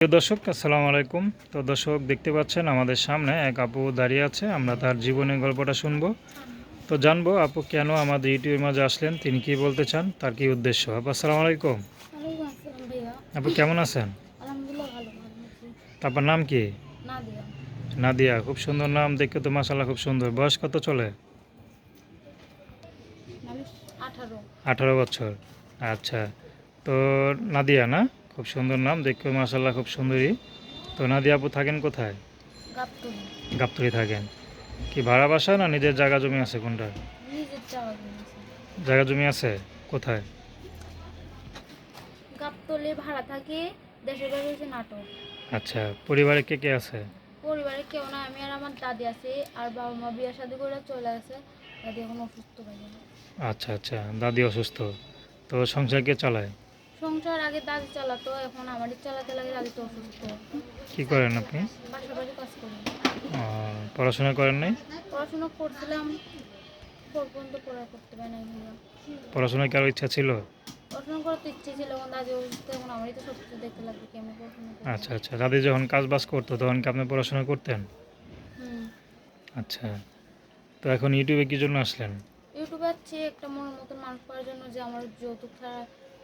প্রিয় দর্শক আসসালামু আলাইকুম। তো দর্শক দেখতে পাচ্ছেন আমাদের সামনে এক আপু দাঁড়িয়ে আছে আমরা তার জীবনের গল্পটা শুনব। তো জানব আপু কেন আমাদের ইউটিউবের মাঝে আসলেন তিনি কি বলতে চান তার কি উদ্দেশ্য? আপু আসসালামু আলাইকুম। আপু কেমন আছেন? তারপর নাম কি? নাদিয়া। খুব সুন্দর নাম দেখতে তো মাসাল্লাহ খুব সুন্দর। বয়স কত চলে? আঠারো বছর। আচ্ছা। তো নাদিয়া না? খুব সুন্দর নাম দেখতে মাসাল্লাহ খুব সুন্দরী। তো নাদিয়া আপু থাকেন কোথায়? গাবতলি। থাকেন। কি ভাড়া বাসা না নিজের জায়গা জমি আছে কোনটা? জায়গা জমি আছে। কোথায়? গাবতলি ভাড়া থাকে দেশের বাড়ি হচ্ছে নাটক আচ্ছা পরিবারে কে কে আছে? পরিবারে কেউ না আমি আর আমার দাদি আছে আর বাবা মা বিয়ে শাদি করে চলে গেছে দাদি এখন অসুস্থ আচ্ছা আচ্ছা দাদি অসুস্থ। তো সংসার কে চালায়? সংসার আগে দাদি চালাতো এখন আমারই চালাতে লাগে দাদি তো অসুস্থ। কি করেন আপনি? বাসা বাড়ি কাজ করি। ও, পড়াশোনা করেন নাই? পড়াশোনা করছিলাম পর্যন্ত পড়া করতে পারি নাই ভাইয়া পড়াশোনার কারও ইচ্ছা ছিল? পড়াশোনা করার তো ইচ্ছে ছিল এখন দাদি অসুস্থ এখন আমারই তো সব কিছু দেখতে লাগবে কেমন পড়াশোনা আচ্ছা আচ্ছা দাদি যখন কাজ বাজ করতো তখন কি আপনি পড়াশোনা করতেন? আচ্ছা তো এখন ইউটিউবে কি জন্য আসলেন? ইউটিউবে আছে একটা মনের মতন মানুষ করার জন্য যে আমার যৌতুক ছাড়া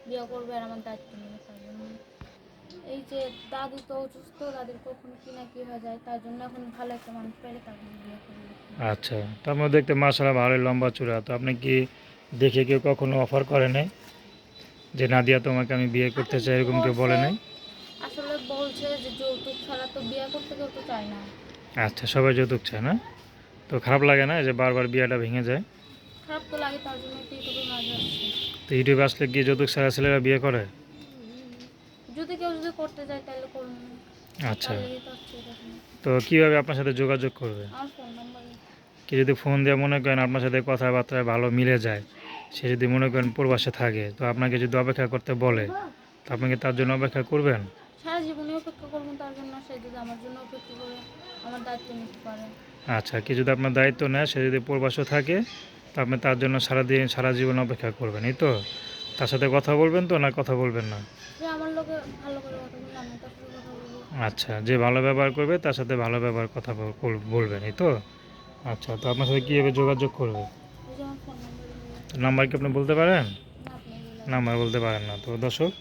বিয়ে করবে আর আমার দায়িত্ব নেবে তার জন্য। এই যে দাদু তো অসুস্থ দাদির কখনো কি না কি হয়ে যায় তার জন্য এখন ভালো একটা মানুষ তার জন্য বিয়ে করবে। আচ্ছা তো আপনার দেখতে মাসাল্লাহ ভালোই লম্বা চূড়া। তো আপনি কি দেখে কেউ কখনো অফার করে নাই? যে না নাদিয়া তোমাকে আমি বিয়ে করতে চাই এরকম কেউ বলে নাই? আসলে বলছে যে যৌতুক ছাড়া তো বিয়ে করতে কেউ তো চায় না। আচ্ছা সবাই যৌতুক চায় না? তো খারাপ লাগে না যে বারবার বিয়েটা ভেঙে যায়? খারাপ তো লাগে তার জন্য তো মাঝে তো ইউটিউবে আসলে কি যৌতুক ছাড়া ছেলেরা বিয়ে করে? যদি কেউ যদি করতে চায় তাহলে করুন। আচ্ছা। তো কীভাবে আপনার সাথে যোগাযোগ করবে? কি যদি ফোন দিয়ে মনে করেন আপনার সাথে কথাবার্তায় ভালো মিলে যায় সে যদি মনে করেন প্রবাসে থাকে তো আপনাকে যদি অপেক্ষা করতে বলে তো আপনি কি তার জন্য অপেক্ষা করবেন? সারা জীবনে অপেক্ষা করব তার জন্য সে যদি আমার জন্য অপেক্ষা করে আমার দায়িত্ব নিতে পারে। আচ্ছা কি যদি আপনার দায়িত্ব নেয় সে যদি প্রবাসে থাকে তো আপনি তার জন্য সারাদিন সারা জীবন অপেক্ষা করবেন এই তো? তার সাথে কথা বলবেন তো না কথা বলবেন না? আচ্ছা যে ভালো ব্যবহার করবে তার সাথে ভালো ব্যবহার কথা বল- বল- বলবেন এই তো? আচ্ছা তো আপনার সাথে কীভাবে যোগাযোগ করবে? নাম্বার কি আপনি বলতে পারেন? না। নাম্বার বলতে পারেন না তো দর্শক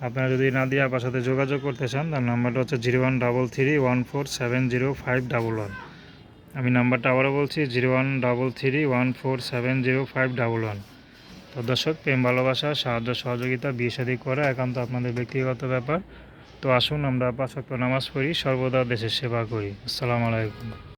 আপনারা যদি নাদিয়া আপার সাথে যোগাযোগ করতে চান তার নাম্বারটা হচ্ছে zero one double three one four seven zero five double one. আমি নাম্বারটা আবারও বলছি, zero one double three one four seven zero five double one. তো দর্শক, প্রেম, ভালোবাসা, সাহায্য, সহযোগিতা, বিয়ে সাদী করা একান্ত আপনাদের ব্যক্তিগত ব্যাপার। তো আসুন আমরা পাঁচ নামাজ পড়ি, সর্বদা দেশের সেবা করি। আসসালামু আলাইকুম।